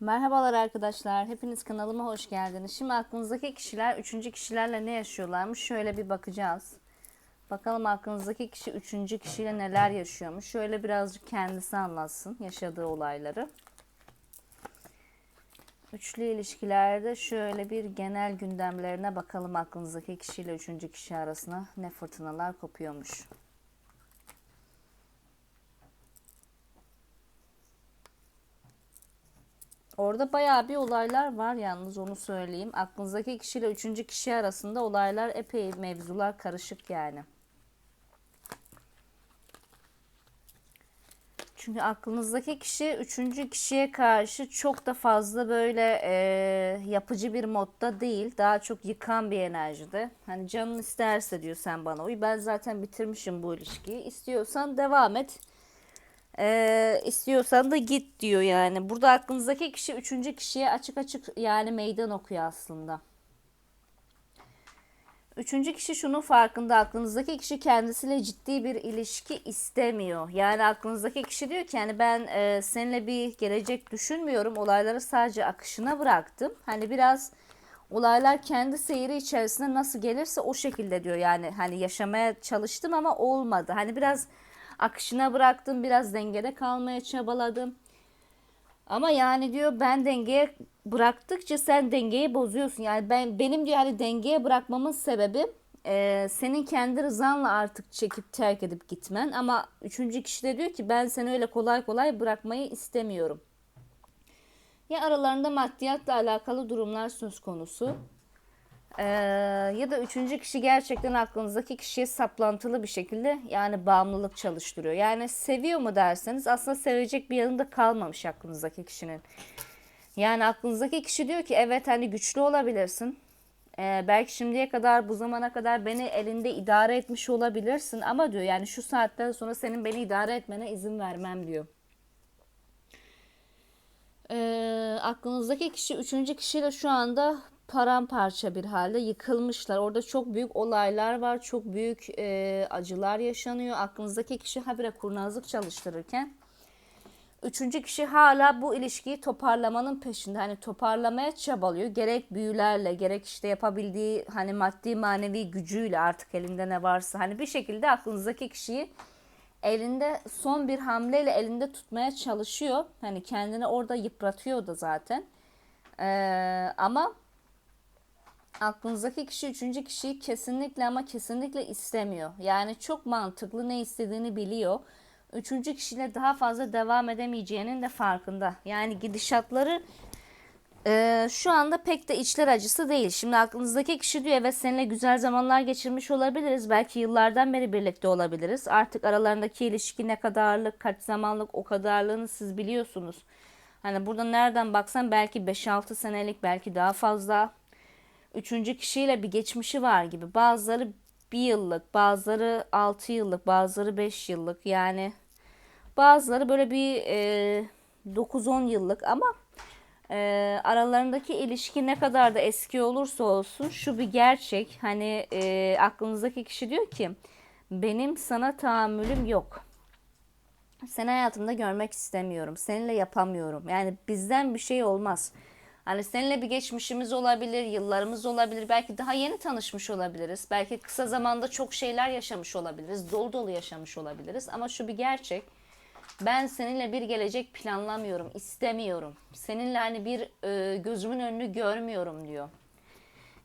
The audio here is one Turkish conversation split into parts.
Merhabalar arkadaşlar. Hepiniz kanalıma hoş geldiniz. Şimdi aklınızdaki kişiler üçüncü kişilerle ne yaşıyorlarmış? Şöyle bir bakacağız. Bakalım aklınızdaki kişi üçüncü kişiyle neler yaşıyormuş. Şöyle birazcık kendisi anlatsın yaşadığı olayları. Üçlü ilişkilerde şöyle bir genel gündemlerine bakalım aklınızdaki kişiyle üçüncü kişi arasında ne fırtınalar kopuyormuş. Orada bayağı bir olaylar var yalnız onu söyleyeyim. Aklınızdaki kişiyle üçüncü kişi arasında olaylar epey mevzular karışık yani. Çünkü aklınızdaki kişi üçüncü kişiye karşı çok da fazla böyle e, yapıcı bir modda değil. Daha çok yıkan bir enerjide. Hani canın isterse diyor sen bana uy. Ben zaten bitirmişim bu ilişkiyi. İstiyorsan devam et. Ee, istiyorsan da git diyor yani. Burada aklınızdaki kişi üçüncü kişiye açık açık yani meydan okuyor aslında. Üçüncü kişi şunun farkında aklınızdaki kişi kendisiyle ciddi bir ilişki istemiyor. Yani aklınızdaki kişi diyor ki yani ben e, seninle bir gelecek düşünmüyorum. Olayları sadece akışına bıraktım. Hani biraz olaylar kendi seyri içerisinde nasıl gelirse o şekilde diyor. Yani hani yaşamaya çalıştım ama olmadı. Hani biraz akışına bıraktım. Biraz dengede kalmaya çabaladım. Ama yani diyor ben dengeye bıraktıkça sen dengeyi bozuyorsun. Yani ben benim diyor hani dengeye bırakmamın sebebi e, senin kendi rızanla artık çekip terk edip gitmen. Ama üçüncü kişi de diyor ki ben seni öyle kolay kolay bırakmayı istemiyorum. Ya aralarında maddiyatla alakalı durumlar söz konusu. Ee, ya da üçüncü kişi gerçekten aklınızdaki kişiye saplantılı bir şekilde yani bağımlılık çalıştırıyor. Yani seviyor mu derseniz aslında sevecek bir yanında kalmamış aklınızdaki kişinin. Yani aklınızdaki kişi diyor ki evet hani güçlü olabilirsin. Ee, belki şimdiye kadar bu zamana kadar beni elinde idare etmiş olabilirsin ama diyor yani şu saatten sonra senin beni idare etmene izin vermem diyor. Ee, aklınızdaki kişi üçüncü kişiyle şu anda paramparça bir halde yıkılmışlar. Orada çok büyük olaylar var. Çok büyük e, acılar yaşanıyor. Aklınızdaki kişi habire kurnazlık çalıştırırken üçüncü kişi hala bu ilişkiyi toparlamanın peşinde. Hani toparlamaya çabalıyor. Gerek büyülerle gerek işte yapabildiği hani maddi manevi gücüyle artık elinde ne varsa hani bir şekilde aklınızdaki kişiyi elinde son bir hamleyle elinde tutmaya çalışıyor. Hani kendini orada yıpratıyor da zaten. Ee, ama aklınızdaki kişi üçüncü kişiyi kesinlikle ama kesinlikle istemiyor. Yani çok mantıklı ne istediğini biliyor. Üçüncü kişiyle daha fazla devam edemeyeceğinin de farkında. Yani gidişatları e, şu anda pek de içler acısı değil. Şimdi aklınızdaki kişi diyor evet seninle güzel zamanlar geçirmiş olabiliriz. Belki yıllardan beri birlikte olabiliriz. Artık aralarındaki ilişki ne kadarlık, kaç zamanlık o kadarlığını siz biliyorsunuz. Hani burada nereden baksan belki 5-6 senelik belki daha fazla üçüncü kişiyle bir geçmişi var gibi. Bazıları bir yıllık, bazıları altı yıllık, bazıları beş yıllık. Yani bazıları böyle bir e, 9-10 yıllık ama e, aralarındaki ilişki ne kadar da eski olursa olsun şu bir gerçek. Hani e, aklınızdaki kişi diyor ki benim sana tahammülüm yok. Seni hayatımda görmek istemiyorum. Seninle yapamıyorum. Yani bizden bir şey olmaz. Hani seninle bir geçmişimiz olabilir, yıllarımız olabilir. Belki daha yeni tanışmış olabiliriz. Belki kısa zamanda çok şeyler yaşamış olabiliriz. Dolu dolu yaşamış olabiliriz. Ama şu bir gerçek. Ben seninle bir gelecek planlamıyorum, istemiyorum. Seninle hani bir e, gözümün önünü görmüyorum diyor.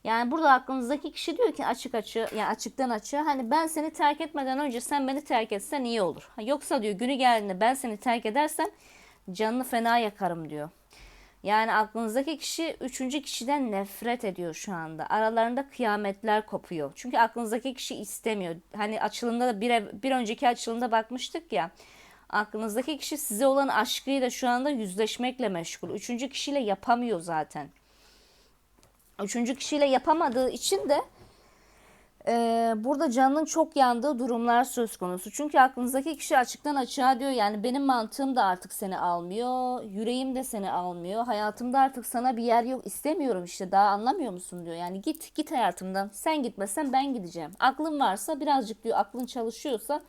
Yani burada aklınızdaki kişi diyor ki açık açık yani açıktan açığa hani ben seni terk etmeden önce sen beni terk etsen iyi olur. Yoksa diyor günü geldiğinde ben seni terk edersem canını fena yakarım diyor. Yani aklınızdaki kişi üçüncü kişiden nefret ediyor şu anda. Aralarında kıyametler kopuyor. Çünkü aklınızdaki kişi istemiyor. Hani açılımda da bir, bir önceki açılımda bakmıştık ya. Aklınızdaki kişi size olan aşkıyla şu anda yüzleşmekle meşgul. Üçüncü kişiyle yapamıyor zaten. Üçüncü kişiyle yapamadığı için de e, burada canının çok yandığı durumlar söz konusu. Çünkü aklınızdaki kişi açıktan açığa diyor yani benim mantığım da artık seni almıyor. Yüreğim de seni almıyor. Hayatımda artık sana bir yer yok. istemiyorum işte daha anlamıyor musun diyor. Yani git git hayatımdan. Sen gitmezsen ben gideceğim. Aklın varsa birazcık diyor aklın çalışıyorsa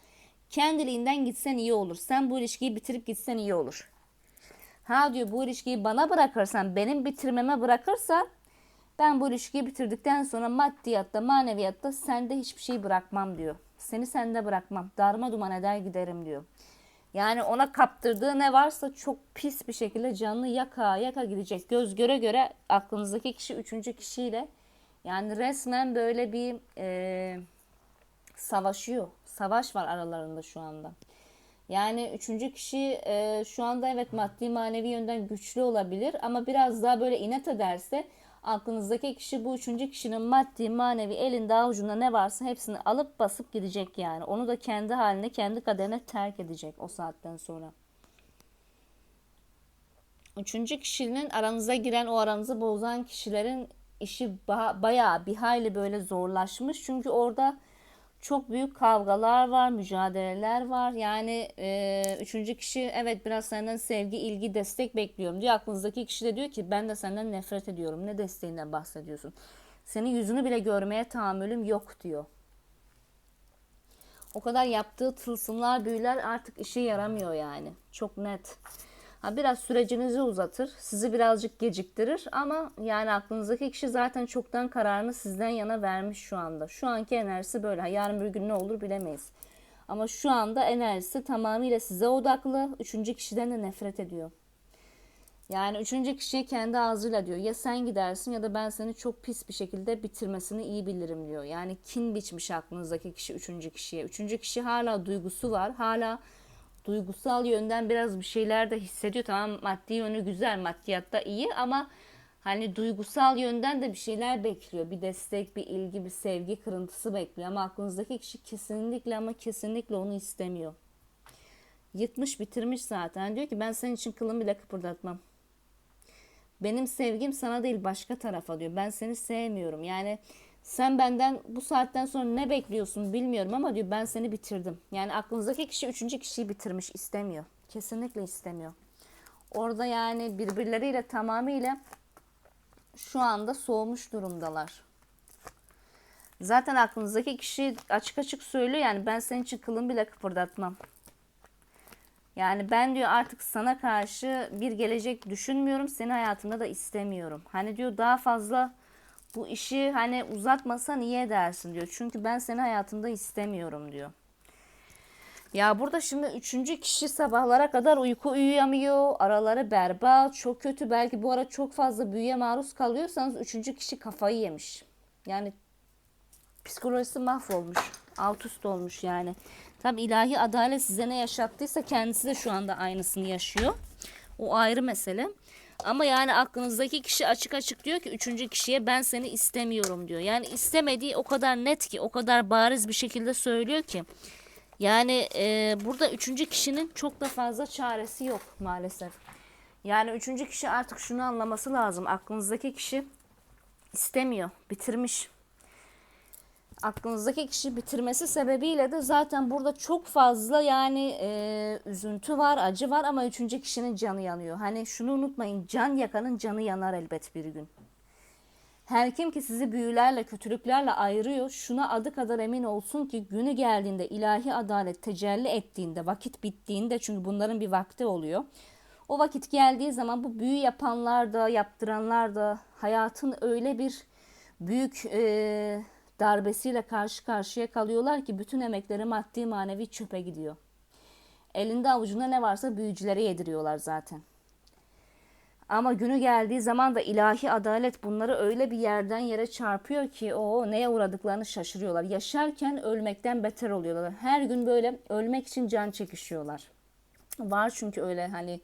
kendiliğinden gitsen iyi olur. Sen bu ilişkiyi bitirip gitsen iyi olur. Ha diyor bu ilişkiyi bana bırakırsan, benim bitirmeme bırakırsa ben bu ilişkiyi bitirdikten sonra maddiyatta, maneviyatta sende hiçbir şey bırakmam diyor. Seni sende bırakmam. Darma duman eder giderim diyor. Yani ona kaptırdığı ne varsa çok pis bir şekilde canlı yaka yaka gidecek. Göz göre göre aklınızdaki kişi üçüncü kişiyle yani resmen böyle bir e, savaşıyor. Savaş var aralarında şu anda. Yani üçüncü kişi e, şu anda evet maddi manevi yönden güçlü olabilir ama biraz daha böyle inat ederse aklınızdaki kişi bu üçüncü kişinin maddi manevi elinde avucunda ne varsa hepsini alıp basıp gidecek yani. Onu da kendi haline kendi kaderine terk edecek o saatten sonra. Üçüncü kişinin aranıza giren o aranızı bozan kişilerin işi ba- bayağı bir hayli böyle zorlaşmış. Çünkü orada çok büyük kavgalar var, mücadeleler var. Yani e, üçüncü kişi evet biraz senden sevgi, ilgi, destek bekliyorum diyor. Aklınızdaki kişi de diyor ki ben de senden nefret ediyorum. Ne desteğinden bahsediyorsun? Senin yüzünü bile görmeye tahammülüm yok diyor. O kadar yaptığı tılsımlar, büyüler artık işe yaramıyor yani. Çok net. Ha, biraz sürecinizi uzatır, sizi birazcık geciktirir ama yani aklınızdaki kişi zaten çoktan kararını sizden yana vermiş şu anda. Şu anki enerjisi böyle. Yarın bir gün ne olur bilemeyiz. Ama şu anda enerjisi tamamıyla size odaklı. Üçüncü kişiden de nefret ediyor. Yani üçüncü kişiye kendi ağzıyla diyor ya sen gidersin ya da ben seni çok pis bir şekilde bitirmesini iyi bilirim diyor. Yani kin biçmiş aklınızdaki kişi üçüncü kişiye. Üçüncü kişi hala duygusu var. Hala duygusal yönden biraz bir şeyler de hissediyor. Tamam maddi yönü güzel, maddiyatta iyi ama hani duygusal yönden de bir şeyler bekliyor. Bir destek, bir ilgi, bir sevgi kırıntısı bekliyor. Ama aklınızdaki kişi kesinlikle ama kesinlikle onu istemiyor. Yıkmış bitirmiş zaten. Diyor ki ben senin için kılım bile kıpırdatmam. Benim sevgim sana değil başka tarafa diyor. Ben seni sevmiyorum. Yani sen benden bu saatten sonra ne bekliyorsun bilmiyorum ama diyor ben seni bitirdim. Yani aklınızdaki kişi üçüncü kişiyi bitirmiş istemiyor. Kesinlikle istemiyor. Orada yani birbirleriyle tamamıyla şu anda soğumuş durumdalar. Zaten aklınızdaki kişi açık açık söylüyor yani ben senin için kılım bile kıpırdatmam. Yani ben diyor artık sana karşı bir gelecek düşünmüyorum. Seni hayatımda da istemiyorum. Hani diyor daha fazla bu işi hani uzatmasa niye edersin diyor. Çünkü ben seni hayatımda istemiyorum diyor. Ya burada şimdi üçüncü kişi sabahlara kadar uyku uyuyamıyor. Araları berbat, çok kötü. Belki bu ara çok fazla büyüye maruz kalıyorsanız üçüncü kişi kafayı yemiş. Yani psikolojisi mahvolmuş. Alt üst olmuş yani. Tam ilahi adalet size ne yaşattıysa kendisi de şu anda aynısını yaşıyor. O ayrı mesele. Ama yani aklınızdaki kişi açık açık diyor ki üçüncü kişiye ben seni istemiyorum diyor. Yani istemediği o kadar net ki o kadar bariz bir şekilde söylüyor ki. Yani e, burada üçüncü kişinin çok da fazla çaresi yok maalesef. Yani üçüncü kişi artık şunu anlaması lazım. Aklınızdaki kişi istemiyor, bitirmiş aklınızdaki kişi bitirmesi sebebiyle de zaten burada çok fazla yani e, üzüntü var, acı var ama üçüncü kişinin canı yanıyor. Hani şunu unutmayın, can yakanın canı yanar elbet bir gün. Her kim ki sizi büyülerle, kötülüklerle ayırıyor, şuna adı kadar emin olsun ki günü geldiğinde ilahi adalet tecelli ettiğinde, vakit bittiğinde çünkü bunların bir vakti oluyor. O vakit geldiği zaman bu büyü yapanlar da, yaptıranlar da hayatın öyle bir büyük e, darbesiyle karşı karşıya kalıyorlar ki bütün emekleri maddi manevi çöpe gidiyor. Elinde avucunda ne varsa büyücülere yediriyorlar zaten. Ama günü geldiği zaman da ilahi adalet bunları öyle bir yerden yere çarpıyor ki o neye uğradıklarını şaşırıyorlar. Yaşarken ölmekten beter oluyorlar. Her gün böyle ölmek için can çekişiyorlar. Var çünkü öyle hani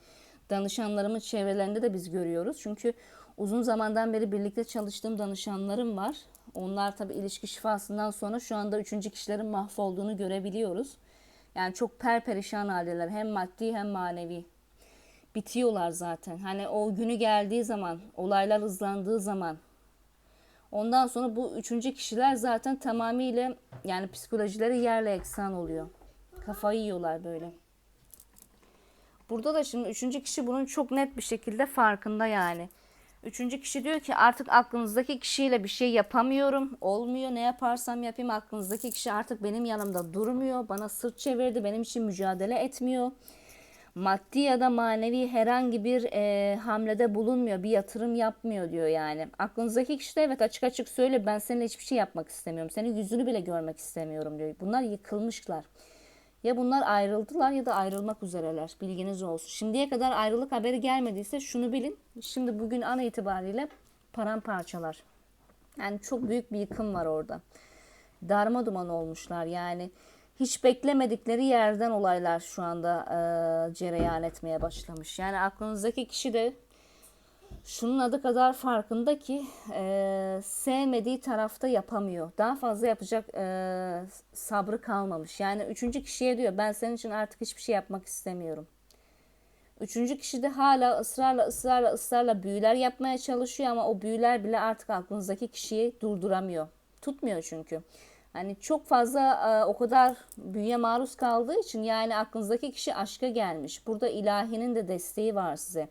danışanlarımın çevrelerinde de biz görüyoruz. Çünkü uzun zamandan beri birlikte çalıştığım danışanlarım var. Onlar tabii ilişki şifasından sonra şu anda üçüncü kişilerin mahvolduğunu görebiliyoruz. Yani çok perperişan haldeler hem maddi hem manevi. Bitiyorlar zaten. Hani o günü geldiği zaman, olaylar hızlandığı zaman ondan sonra bu üçüncü kişiler zaten tamamıyla yani psikolojileri yerle eksan oluyor. Kafayı yiyorlar böyle. Burada da şimdi üçüncü kişi bunun çok net bir şekilde farkında yani. Üçüncü kişi diyor ki artık aklınızdaki kişiyle bir şey yapamıyorum. Olmuyor ne yaparsam yapayım aklınızdaki kişi artık benim yanımda durmuyor. Bana sırt çevirdi. Benim için mücadele etmiyor. maddi ya da manevi herhangi bir e, hamlede bulunmuyor, bir yatırım yapmıyor diyor yani. Aklınızdaki kişi de evet açık açık söyle ben seninle hiçbir şey yapmak istemiyorum. Senin yüzünü bile görmek istemiyorum diyor. Bunlar yıkılmışlar. Ya bunlar ayrıldılar ya da ayrılmak üzereler. Bilginiz olsun. Şimdiye kadar ayrılık haberi gelmediyse şunu bilin. Şimdi bugün an itibariyle paramparçalar. Yani çok büyük bir yıkım var orada. Darma duman olmuşlar yani. Hiç beklemedikleri yerden olaylar şu anda e, cereyan etmeye başlamış. Yani aklınızdaki kişi de şunun adı kadar farkında ki e, sevmediği tarafta yapamıyor. Daha fazla yapacak e, sabrı kalmamış. Yani üçüncü kişiye diyor ben senin için artık hiçbir şey yapmak istemiyorum. Üçüncü kişi de hala ısrarla ısrarla ısrarla büyüler yapmaya çalışıyor ama o büyüler bile artık aklınızdaki kişiyi durduramıyor. Tutmuyor çünkü. Hani çok fazla e, o kadar büyüye maruz kaldığı için yani aklınızdaki kişi aşka gelmiş. Burada ilahinin de desteği var size.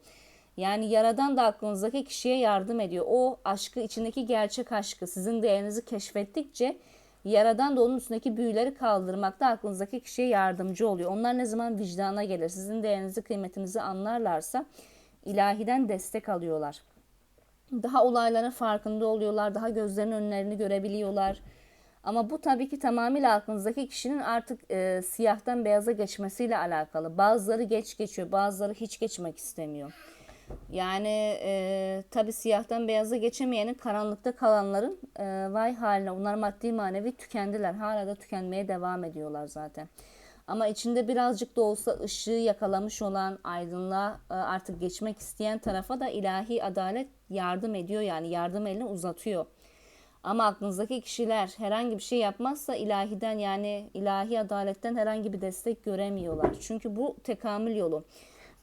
Yani yaradan da aklınızdaki kişiye yardım ediyor. O aşkı içindeki gerçek aşkı sizin değerinizi keşfettikçe yaradan da onun üstündeki büyüleri kaldırmakta aklınızdaki kişiye yardımcı oluyor. Onlar ne zaman vicdana gelir, sizin değerinizi, kıymetinizi anlarlarsa ilahiden destek alıyorlar. Daha olayların farkında oluyorlar, daha gözlerinin önlerini görebiliyorlar. Ama bu tabii ki tamamıyla aklınızdaki kişinin artık e, siyahtan beyaza geçmesiyle alakalı. Bazıları geç geçiyor, bazıları hiç geçmek istemiyor. Yani e, tabi siyahtan beyaza geçemeyenin karanlıkta kalanların e, vay haline onlar maddi manevi tükendiler. Hala da tükenmeye devam ediyorlar zaten. Ama içinde birazcık da olsa ışığı yakalamış olan aydınlığa e, artık geçmek isteyen tarafa da ilahi adalet yardım ediyor yani yardım elini uzatıyor. Ama aklınızdaki kişiler herhangi bir şey yapmazsa ilahiden yani ilahi adaletten herhangi bir destek göremiyorlar. Çünkü bu tekamül yolu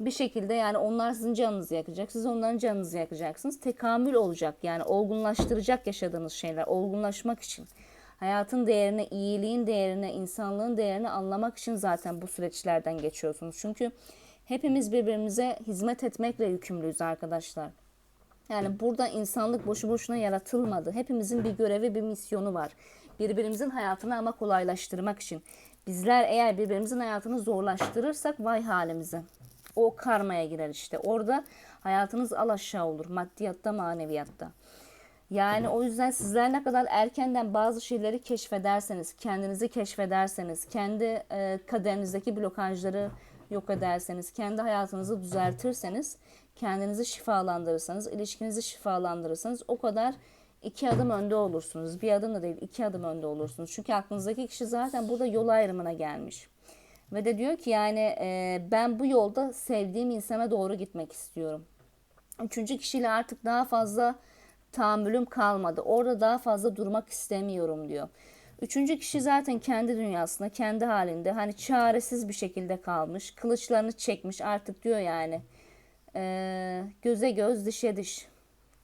bir şekilde yani onlar sizin canınızı yakacak. Siz onların canınızı yakacaksınız. Tekamül olacak yani olgunlaştıracak yaşadığınız şeyler. Olgunlaşmak için. Hayatın değerini, iyiliğin değerini, insanlığın değerini anlamak için zaten bu süreçlerden geçiyorsunuz. Çünkü hepimiz birbirimize hizmet etmekle yükümlüyüz arkadaşlar. Yani burada insanlık boşu boşuna yaratılmadı. Hepimizin bir görevi, bir misyonu var. Birbirimizin hayatını ama kolaylaştırmak için. Bizler eğer birbirimizin hayatını zorlaştırırsak vay halimize o karmaya girer işte. Orada hayatınız al aşağı olur. Maddiyatta, maneviyatta. Yani o yüzden sizler ne kadar erkenden bazı şeyleri keşfederseniz, kendinizi keşfederseniz, kendi e, kaderinizdeki blokajları yok ederseniz, kendi hayatınızı düzeltirseniz, kendinizi şifalandırırsanız, ilişkinizi şifalandırırsanız o kadar iki adım önde olursunuz. Bir adım da değil, iki adım önde olursunuz. Çünkü aklınızdaki kişi zaten burada yol ayrımına gelmiş. Ve de diyor ki yani e, ben bu yolda sevdiğim insana doğru gitmek istiyorum. Üçüncü kişiyle artık daha fazla tahammülüm kalmadı. Orada daha fazla durmak istemiyorum diyor. Üçüncü kişi zaten kendi dünyasında, kendi halinde hani çaresiz bir şekilde kalmış. Kılıçlarını çekmiş artık diyor yani. E, göze göz, dişe diş.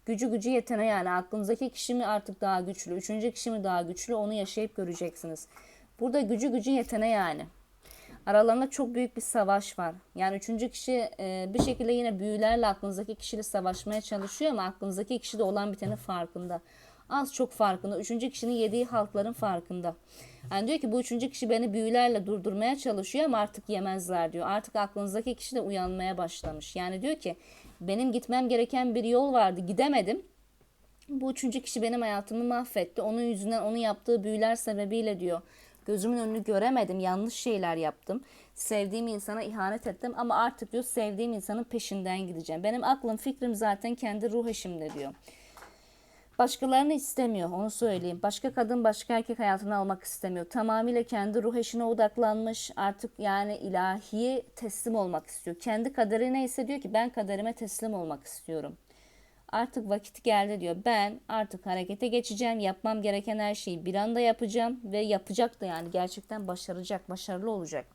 Gücü gücü yetene yani aklınızdaki kişi mi artık daha güçlü, üçüncü kişi mi daha güçlü onu yaşayıp göreceksiniz. Burada gücü gücü yetene yani. Aralarında çok büyük bir savaş var. Yani üçüncü kişi e, bir şekilde yine büyülerle aklınızdaki kişiyle savaşmaya çalışıyor ama aklınızdaki kişi de olan bitenin farkında. Az çok farkında. Üçüncü kişinin yediği halkların farkında. Yani diyor ki bu üçüncü kişi beni büyülerle durdurmaya çalışıyor ama artık yemezler diyor. Artık aklınızdaki kişi de uyanmaya başlamış. Yani diyor ki benim gitmem gereken bir yol vardı gidemedim. Bu üçüncü kişi benim hayatımı mahvetti. Onun yüzünden onun yaptığı büyüler sebebiyle diyor Gözümün önünü göremedim. Yanlış şeyler yaptım. Sevdiğim insana ihanet ettim ama artık diyor sevdiğim insanın peşinden gideceğim. Benim aklım fikrim zaten kendi ruh eşimde diyor. Başkalarını istemiyor onu söyleyeyim. Başka kadın başka erkek hayatını almak istemiyor. Tamamıyla kendi ruh eşine odaklanmış. Artık yani ilahiye teslim olmak istiyor. Kendi kaderi neyse diyor ki ben kaderime teslim olmak istiyorum artık vakit geldi diyor. Ben artık harekete geçeceğim. Yapmam gereken her şeyi bir anda yapacağım ve yapacak da yani gerçekten başaracak, başarılı olacak.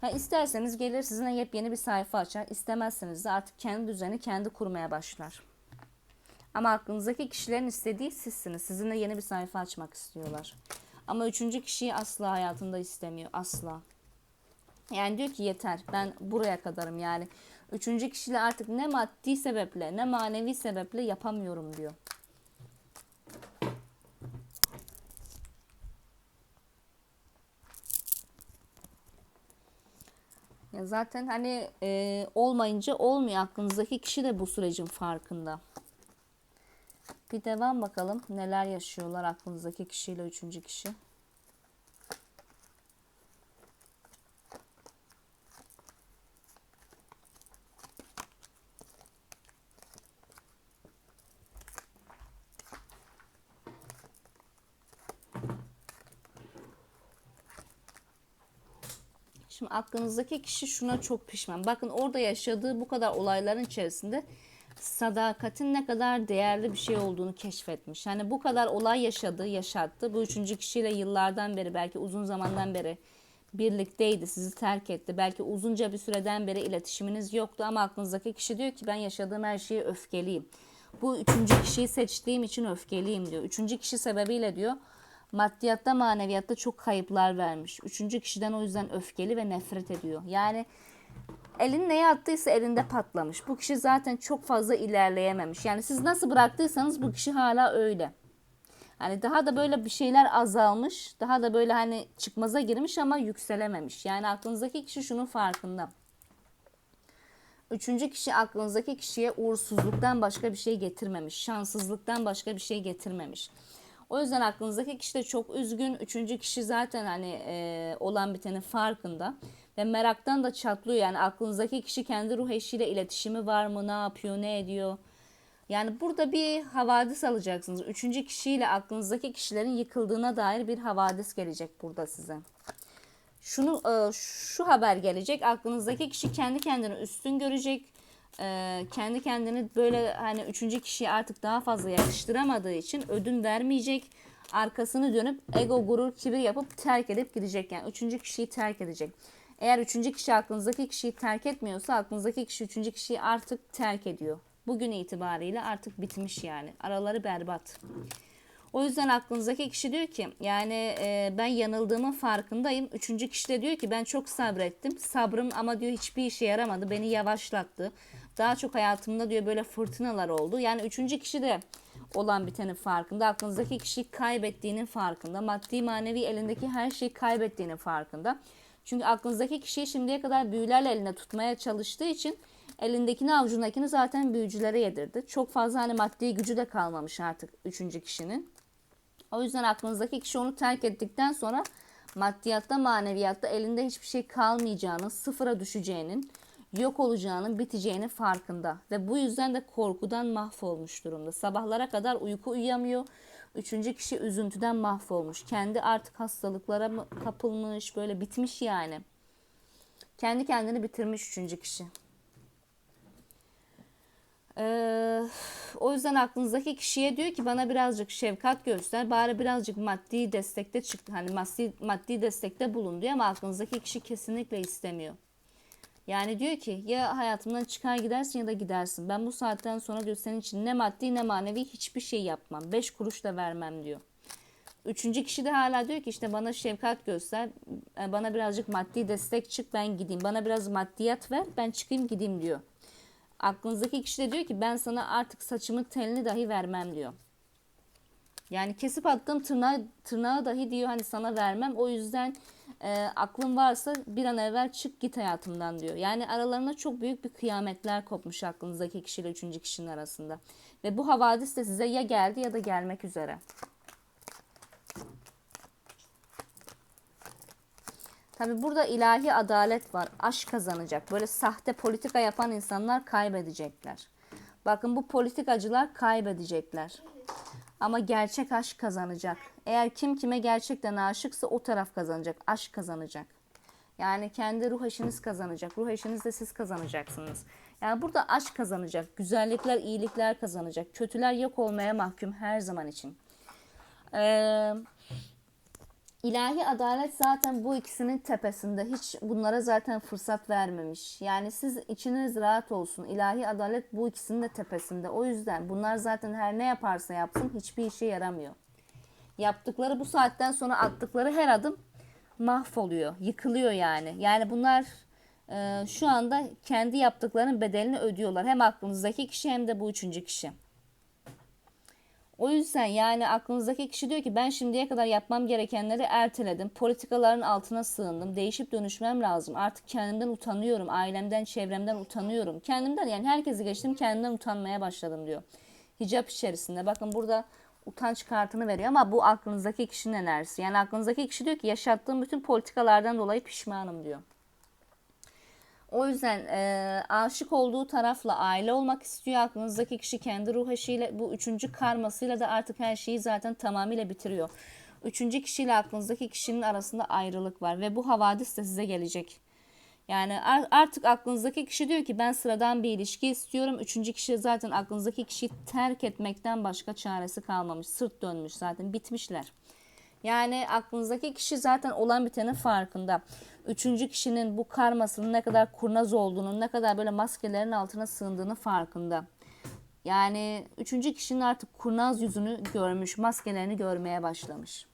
Ha isterseniz gelir sizinle yepyeni bir sayfa açar. İstemezseniz de artık kendi düzeni kendi kurmaya başlar. Ama aklınızdaki kişilerin istediği sizsiniz. Sizinle yeni bir sayfa açmak istiyorlar. Ama üçüncü kişiyi asla hayatında istemiyor. Asla. Yani diyor ki yeter ben buraya kadarım yani. Üçüncü kişiyle artık ne maddi sebeple ne manevi sebeple yapamıyorum diyor. Ya zaten hani e, olmayınca olmuyor. Aklınızdaki kişi de bu sürecin farkında. Bir devam bakalım. Neler yaşıyorlar aklınızdaki kişiyle üçüncü kişi. Şimdi aklınızdaki kişi şuna çok pişman. Bakın orada yaşadığı bu kadar olayların içerisinde sadakatin ne kadar değerli bir şey olduğunu keşfetmiş. Yani bu kadar olay yaşadı, yaşattı. Bu üçüncü kişiyle yıllardan beri belki uzun zamandan beri birlikteydi, sizi terk etti. Belki uzunca bir süreden beri iletişiminiz yoktu ama aklınızdaki kişi diyor ki ben yaşadığım her şeye öfkeliyim. Bu üçüncü kişiyi seçtiğim için öfkeliyim diyor. Üçüncü kişi sebebiyle diyor maddiyatta maneviyatta çok kayıplar vermiş. Üçüncü kişiden o yüzden öfkeli ve nefret ediyor. Yani elin neye attıysa elinde patlamış. Bu kişi zaten çok fazla ilerleyememiş. Yani siz nasıl bıraktıysanız bu kişi hala öyle. Hani daha da böyle bir şeyler azalmış. Daha da böyle hani çıkmaza girmiş ama yükselememiş. Yani aklınızdaki kişi şunun farkında. Üçüncü kişi aklınızdaki kişiye uğursuzluktan başka bir şey getirmemiş. Şanssızlıktan başka bir şey getirmemiş. O yüzden aklınızdaki kişi de çok üzgün. Üçüncü kişi zaten hani e, olan bitenin farkında. Ve meraktan da çatlıyor. Yani aklınızdaki kişi kendi ruh eşiyle iletişimi var mı? Ne yapıyor? Ne ediyor? Yani burada bir havadis alacaksınız. Üçüncü kişiyle aklınızdaki kişilerin yıkıldığına dair bir havadis gelecek burada size. Şunu e, şu haber gelecek. Aklınızdaki kişi kendi kendini üstün görecek. E, kendi kendini böyle hani üçüncü kişiye artık daha fazla yakıştıramadığı için ödün vermeyecek. Arkasını dönüp ego, gurur, kibir yapıp terk edip gidecek. Yani üçüncü kişiyi terk edecek. Eğer üçüncü kişi aklınızdaki kişiyi terk etmiyorsa aklınızdaki kişi üçüncü kişiyi artık terk ediyor. Bugün itibariyle artık bitmiş yani. Araları berbat. O yüzden aklınızdaki kişi diyor ki yani e, ben yanıldığımın farkındayım. Üçüncü kişi de diyor ki ben çok sabrettim. Sabrım ama diyor hiçbir işe yaramadı. Beni yavaşlattı. Daha çok hayatımda diyor böyle fırtınalar oldu. Yani üçüncü kişi de olan bitenin farkında. Aklınızdaki kişi kaybettiğinin farkında. Maddi manevi elindeki her şeyi kaybettiğinin farkında. Çünkü aklınızdaki kişiyi şimdiye kadar büyülerle eline tutmaya çalıştığı için elindekini avucundakini zaten büyücülere yedirdi. Çok fazla hani maddi gücü de kalmamış artık üçüncü kişinin. O yüzden aklınızdaki kişi onu terk ettikten sonra maddiyatta maneviyatta elinde hiçbir şey kalmayacağını, sıfıra düşeceğinin, yok olacağının, biteceğinin farkında. Ve bu yüzden de korkudan mahvolmuş durumda. Sabahlara kadar uyku uyuyamıyor. Üçüncü kişi üzüntüden mahvolmuş. Kendi artık hastalıklara mı kapılmış, böyle bitmiş yani. Kendi kendini bitirmiş üçüncü kişi. Ee, o yüzden aklınızdaki kişiye diyor ki bana birazcık şefkat göster. Bari birazcık maddi destekte çık hani maddi, maddi destekte bulun diyor ama aklınızdaki kişi kesinlikle istemiyor. Yani diyor ki ya hayatımdan çıkar gidersin ya da gidersin. Ben bu saatten sonra diyor senin için ne maddi ne manevi hiçbir şey yapmam. Beş kuruş da vermem diyor. Üçüncü kişi de hala diyor ki işte bana şefkat göster. Bana birazcık maddi destek çık ben gideyim. Bana biraz maddiyat ver ben çıkayım gideyim diyor. Aklınızdaki kişi de diyor ki ben sana artık saçımın telini dahi vermem diyor. Yani kesip attığım tırnağı, tırnağı dahi diyor hani sana vermem. O yüzden e, aklın varsa bir an evvel çık git hayatımdan diyor. Yani aralarında çok büyük bir kıyametler kopmuş aklınızdaki kişiyle üçüncü kişinin arasında. Ve bu havadis de size ya geldi ya da gelmek üzere. Tabi burada ilahi adalet var. Aşk kazanacak. Böyle sahte politika yapan insanlar kaybedecekler. Bakın bu politikacılar kaybedecekler. Ama gerçek aşk kazanacak. Eğer kim kime gerçekten aşıksa o taraf kazanacak. Aşk kazanacak. Yani kendi ruh eşiniz kazanacak. Ruh eşiniz de siz kazanacaksınız. Yani burada aşk kazanacak. Güzellikler, iyilikler kazanacak. Kötüler yok olmaya mahkum her zaman için. Eee İlahi adalet zaten bu ikisinin tepesinde. Hiç bunlara zaten fırsat vermemiş. Yani siz içiniz rahat olsun. İlahi adalet bu ikisinin de tepesinde. O yüzden bunlar zaten her ne yaparsa yapsın hiçbir işe yaramıyor. Yaptıkları bu saatten sonra attıkları her adım mahvoluyor. Yıkılıyor yani. Yani bunlar e, şu anda kendi yaptıklarının bedelini ödüyorlar. Hem aklınızdaki kişi hem de bu üçüncü kişi. O yüzden yani aklınızdaki kişi diyor ki ben şimdiye kadar yapmam gerekenleri erteledim. Politikaların altına sığındım. Değişip dönüşmem lazım. Artık kendimden utanıyorum. Ailemden, çevremden utanıyorum. Kendimden yani herkesi geçtim kendimden utanmaya başladım diyor. Hicap içerisinde. Bakın burada utanç kartını veriyor ama bu aklınızdaki kişinin enerjisi. Yani aklınızdaki kişi diyor ki yaşattığım bütün politikalardan dolayı pişmanım diyor. O yüzden e, aşık olduğu tarafla aile olmak istiyor. Aklınızdaki kişi kendi ruh eşiyle bu üçüncü karmasıyla da artık her şeyi zaten tamamıyla bitiriyor. Üçüncü kişiyle aklınızdaki kişinin arasında ayrılık var ve bu havadis de size gelecek. Yani artık aklınızdaki kişi diyor ki ben sıradan bir ilişki istiyorum. Üçüncü kişi zaten aklınızdaki kişiyi terk etmekten başka çaresi kalmamış. Sırt dönmüş zaten bitmişler. Yani aklınızdaki kişi zaten olan bitenin farkında. Üçüncü kişinin bu karmasının ne kadar kurnaz olduğunu, ne kadar böyle maskelerin altına sığındığını farkında. Yani üçüncü kişinin artık kurnaz yüzünü görmüş, maskelerini görmeye başlamış.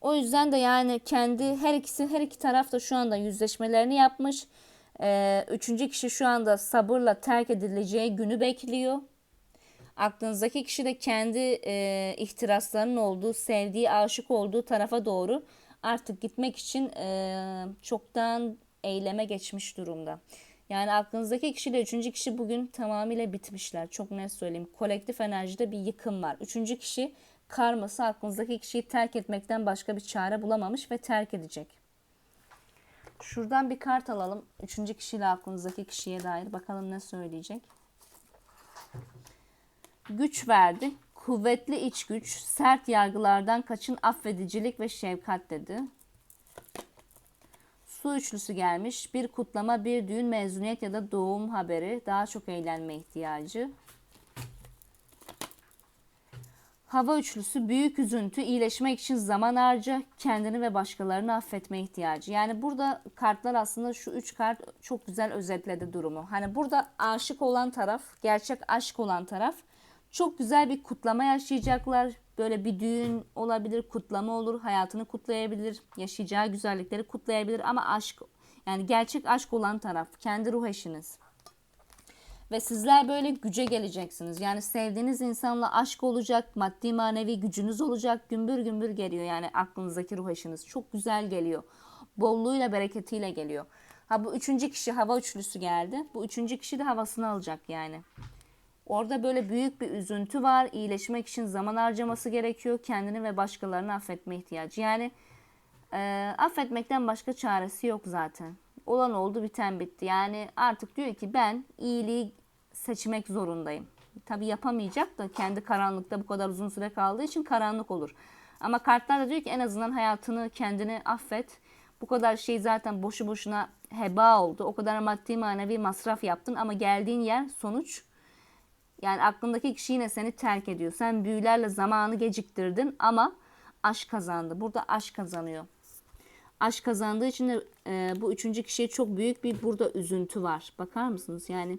O yüzden de yani kendi her ikisi her iki taraf da şu anda yüzleşmelerini yapmış. Ee, üçüncü kişi şu anda sabırla terk edileceği günü bekliyor. Aklınızdaki kişi de kendi e, ihtiraslarının olduğu, sevdiği, aşık olduğu tarafa doğru artık gitmek için e, çoktan eyleme geçmiş durumda. Yani aklınızdaki kişiyle üçüncü kişi bugün tamamıyla bitmişler. Çok net söyleyeyim. Kolektif enerjide bir yıkım var. Üçüncü kişi karması aklınızdaki kişiyi terk etmekten başka bir çare bulamamış ve terk edecek. Şuradan bir kart alalım. Üçüncü kişiyle aklınızdaki kişiye dair. Bakalım ne söyleyecek. Güç verdi. Kuvvetli iç güç, sert yargılardan kaçın, affedicilik ve şefkat dedi. Su üçlüsü gelmiş. Bir kutlama, bir düğün, mezuniyet ya da doğum haberi. Daha çok eğlenme ihtiyacı. Hava üçlüsü büyük üzüntü, iyileşmek için zaman harca, kendini ve başkalarını affetme ihtiyacı. Yani burada kartlar aslında şu üç kart çok güzel özetledi durumu. Hani burada aşık olan taraf, gerçek aşk olan taraf çok güzel bir kutlama yaşayacaklar. Böyle bir düğün olabilir, kutlama olur, hayatını kutlayabilir, yaşayacağı güzellikleri kutlayabilir ama aşk yani gerçek aşk olan taraf kendi ruh eşiniz. Ve sizler böyle güce geleceksiniz. Yani sevdiğiniz insanla aşk olacak, maddi manevi gücünüz olacak. Gümbür gümbür geliyor yani aklınızdaki ruh eşiniz. Çok güzel geliyor. Bolluğuyla, bereketiyle geliyor. Ha bu üçüncü kişi hava üçlüsü geldi. Bu üçüncü kişi de havasını alacak yani. Orada böyle büyük bir üzüntü var. İyileşmek için zaman harcaması gerekiyor. Kendini ve başkalarını affetme ihtiyacı. Yani e, affetmekten başka çaresi yok zaten. Olan oldu biten bitti. Yani artık diyor ki ben iyiliği seçmek zorundayım. Tabi yapamayacak da kendi karanlıkta bu kadar uzun süre kaldığı için karanlık olur. Ama kartlar da diyor ki en azından hayatını kendini affet. Bu kadar şey zaten boşu boşuna heba oldu. O kadar maddi manevi masraf yaptın ama geldiğin yer sonuç yani aklındaki kişi yine seni terk ediyor. Sen büyülerle zamanı geciktirdin ama aşk kazandı. Burada aşk kazanıyor. Aşk kazandığı için de e, bu üçüncü kişiye çok büyük bir burada üzüntü var. Bakar mısınız? Yani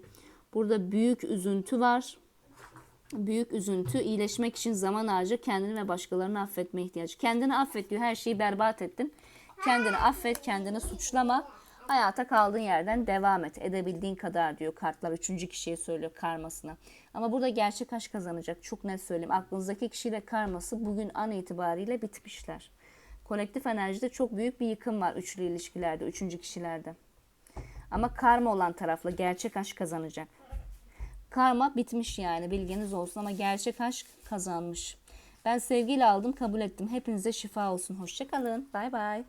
burada büyük üzüntü var. Büyük üzüntü iyileşmek için zaman harca kendini ve başkalarını affetme ihtiyacı. Kendini affet diyor. Her şeyi berbat ettin. Kendini affet, kendini suçlama hayata kaldığın yerden devam et. Edebildiğin kadar diyor kartlar. Üçüncü kişiye söylüyor karmasına. Ama burada gerçek aşk kazanacak. Çok net söyleyeyim. Aklınızdaki kişiyle karması bugün an itibariyle bitmişler. Kolektif enerjide çok büyük bir yıkım var üçlü ilişkilerde, üçüncü kişilerde. Ama karma olan tarafla gerçek aşk kazanacak. Karma bitmiş yani bilginiz olsun ama gerçek aşk kazanmış. Ben sevgiyle aldım kabul ettim. Hepinize şifa olsun. Hoşçakalın. Bay bay.